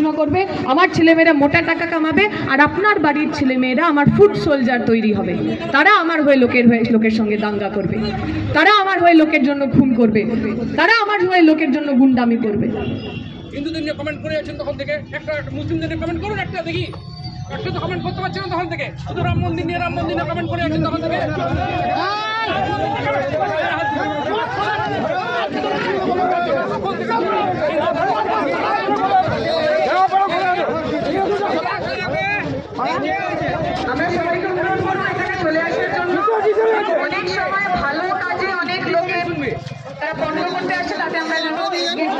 পড়াশোনা করবে আমার ছেলেমেয়েরা মোটা টাকা কামাবে আর আপনার বাড়ির ছেলেমেয়েরা আমার ফুড সোলজার তৈরি হবে। তারা আমার হয়ে লোকের হয়ে লোকের সঙ্গে দাঙ্গা করবে। তারা আমার হয়ে লোকের জন্য খুন করবে। তারা আমার হয়ে লোকের জন্য গুন্ডামি করবে। হিন্দুদের নিয়ে কমেন্ট করে যাচ্ছেন তখন থেকে। একটা একটা মুসলিমদের নিয়ে কমেন্ট করুন একটা দেখি। একটা তো কমেন্ট করতে পারছেন তখন থেকে। শুধু রাম মন্দির নিয়ে রাম মন্দির নিয়ে কমেন্ট করে যাচ্ছেন তখন থেকে আমরা সবাইকে অনুরোধ করব এখানে চলে আসার জন্য অনেক সময় ভালো কাজে অনেক লোকের তারা পণ্য করতে আসে তাতে আমরা যেন engage না করি।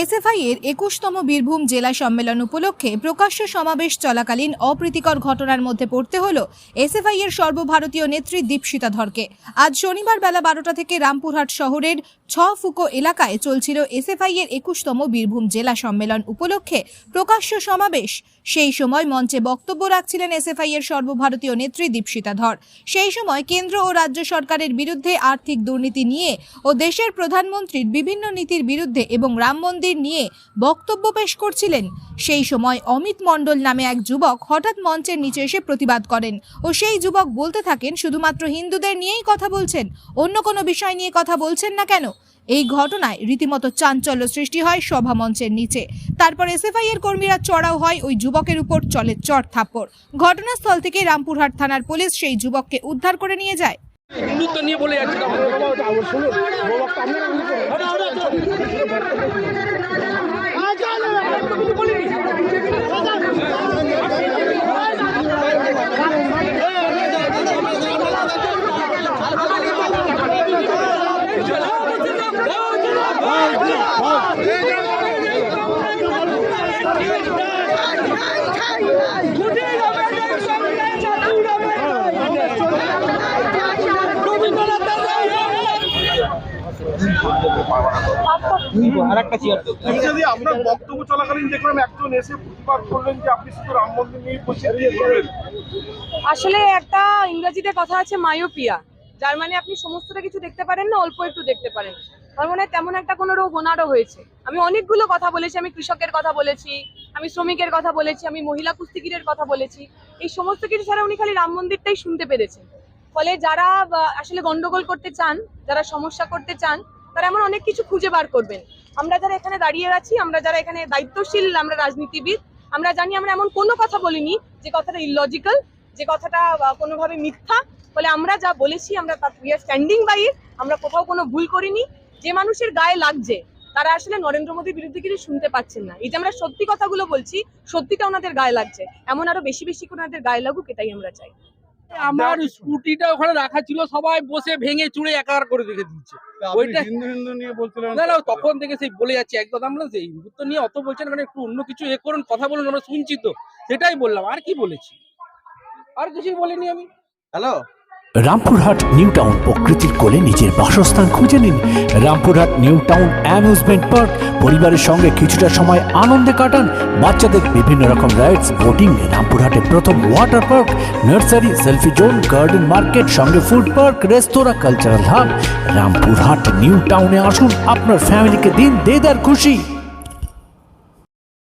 এসএফআই এর একুশতম বীরভূম জেলা সম্মেলন উপলক্ষে প্রকাশ্য সমাবেশ চলাকালীন অপ্রীতিকর ঘটনার মধ্যে পড়তে হল এসএফআই এর সর্বভারতীয় নেত্রী দীপশিতা ধরকে। আজ শনিবার বেলা বারোটা থেকে রামপুরহাট শহরের ছ ফুকো এলাকায় চলছিল এসএফআই এর একুশতম বীরভূম জেলা সম্মেলন উপলক্ষে প্রকাশ্য সমাবেশ। সেই সময় মঞ্চে বক্তব্য রাখছিলেন এসএফআই এর সর্বভারতীয় নেত্রী দীপশিতা ধর। সেই সময় কেন্দ্র ও রাজ্য সরকারের বিরুদ্ধে আর্থিক দুর্নীতি নিয়ে ও দেশের প্রধানমন্ত্রীর বিভিন্ন নীতির বিরুদ্ধে এবং রাম মন্দির নিয়ে বক্তব্য পেশ করছিলেন। সেই সময় অমিত মণ্ডল নামে এক যুবক হঠাৎ মঞ্চের নিচে এসে প্রতিবাদ করেন ও সেই যুবক বলতে থাকেন, শুধুমাত্র হিন্দুদের নিয়েই কথা বলছেন, অন্য কোনো বিষয় নিয়ে কথা বলছেন না কেন? এই ঘটনায় রীতিমতো চাঞ্চল্য সৃষ্টি হয় সভা মঞ্চের নিচে। তারপর এসএফআই এর কর্মীরা চড়াও হয় ওই যুবকের উপর চলে চট থাপ্পড়। ঘটনাস্থল থেকে রামপুরহাট থানার পুলিশ সেই যুবককে উদ্ধার করে নিয়ে যায়। হিন্দুত্ব নিয়ে বলে যাচ্ছে ওর শুনো বলক আপনারা তখন থেকে। যদি আপনার বক্তব্য চলাকালীন দেখলাম একজন এসে প্রতিবাদ করলেন যে আপনি শুধু রাম মন্দির নিয়ে বলছেন আসলে একটা ইংরেজিতে কথা আছে মায়োপিয়া। যার মানে আপনি সমস্তটা কিছু দেখতে পারেন না অল্প একটু দেখতে পারেন। তার মানে তেমন একটা কোনো রোগ ওনারও হয়েছে। আমি অনেকগুলো কথা বলেছি আমি কৃষকের কথা বলেছি আমি শ্রমিকের কথা বলেছি আমি মহিলা কুস্তিগিরের কথা বলেছি। এই সমস্ত কিছু ছাড়া উনি খালি রাম মন্দিরটাই শুনতে পেরেছেন। ফলে যারা আসলে গন্ডগোল করতে চান যারা সমস্যা করতে চান তারা এমন অনেক কিছু খুঁজে বার করবেন। আমরা যারা এখানে দাঁড়িয়ে আছি, আমরা যারা এখানে দায়িত্বশীল, আমরা রাজনীতিবিদ, আমরা জানি আমরা এমন কোনো কথা বলিনি যে কথাটা ইলজিক্যাল যে কথাটা কোনোভাবে মিথ্যা। ফলে আমরা যা বলেছি, আমরা উই আর স্ট্যান্ডিং বাই আমরা কোথাও কোনো ভুল করিনি। যে মানুষের গায়ে লাগছে, তারা আসলে নরেন্দ্র মোদীর বিরুদ্ধে কিছু শুনতে পাচ্ছেন না। এই যে আমরা সত্যি কথাগুলো বলছি, সত্যিটা ওনাদের গায়ে লাগছে। এমন আরও বেশি বেশি করে ওনাদের গায়ে লাগুক, এটাই আমরা চাই। আমার স্কুটিটা ওখানে রাখা ছিল সবাই বসে ভেঙে চুড়ে একাকার করে রেখে দিচ্ছে ওইটা হিন্দু হিন্দু নিয়ে বলছিলাম না না তখন থেকে সেই বলে যাচ্ছে একদম আমরা সেই হিন্দুত্ব নিয়ে অত বলছেন মানে একটু অন্য কিছু এ করুন কথা বলুন আমরা শুনছি তো। সেটাই বললাম আর কি বলেছি? আর কিছুই বলিনি আমি। হ্যালো? রামপুরহাট নিউ টাউন প্রকৃতির কোলে নিজের বাসস্থান খুঁজে নিন। Rampurhat new town amusement park. পরিবারের সঙ্গে কিছুটা সময় আনন্দে কাটান। বাচ্চাদের বিভিন্ন রকম রাইডস, বোটিং রামপুরহাটে প্রথম water park, nursery, selfie zone, garden market, সঙ্গে food park, restaurant, cultural hub. Rampurhat new টাউনে আসুন। আপনার ফ্যামিলিকে দিন দেদার খুশি।